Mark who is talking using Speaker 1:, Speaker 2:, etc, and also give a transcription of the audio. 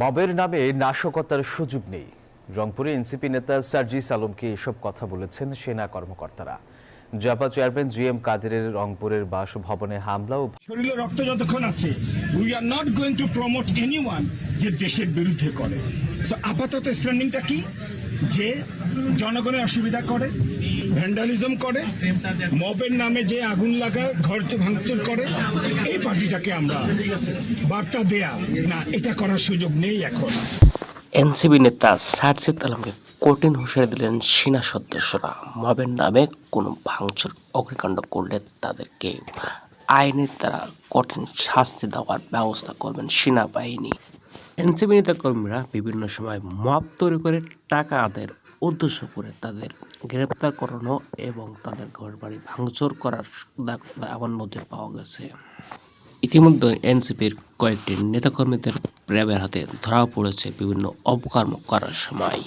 Speaker 1: মবের নামে নাশকতার সুযোগ নেই। রংপুরে এনসিপি নেতা সার্জিস আলমকে এসব কথা বলেছেন সেনা কর্মকর্তারা। জাপা চেয়ারম্যান জি এম কাদেরের রংপুরের বাস ভবনে হামলা ও
Speaker 2: শরীরে রক্ত যতক্ষণ আছে we are not going to promote anyone যে দেশের বিরুদ্ধে করে। আপাতত স্ট্যান্ডিংটা কি? যে জনগণের অসুবিধা করে ভ্যান্ডালিজম করে, মবের নামে যে আগুন লাগায় ঘর ভাঙচুর করে, এই পার্টিটাকে আমরা বার্তা দেয়া, না, এটা করার সুযোগ নেই এখন।
Speaker 3: এনসিবি নেতা সারজিদ আলমকে কঠিন হুঁশিয়ারি দিলেন সেনা সদস্যরা। মবের নামে কোনো ভাঙচুর অগ্নিকাণ্ড করলে তাদেরকে আইনের দ্বারা কঠিন শাস্তি দেওয়ার ব্যবস্থা করবেন সেনাবাহিনী। এনসিবি নেতা কর্মীরা বিভিন্ন সময় মব তৈরি করে টাকা আদায়ের উদ্দেশ্য করে তাদের গ্রেপ্তার করানো এবং তাদের ঘর বাড়ি ভাঙচুর করার আমার মধ্যে পাওয়া গেছে। ইতিমধ্যে এনসিপির কয়েকটি নেতাকর্মীদের র্যাবের হাতে ধরা পড়েছে বিভিন্ন অপকর্ম করার সময়।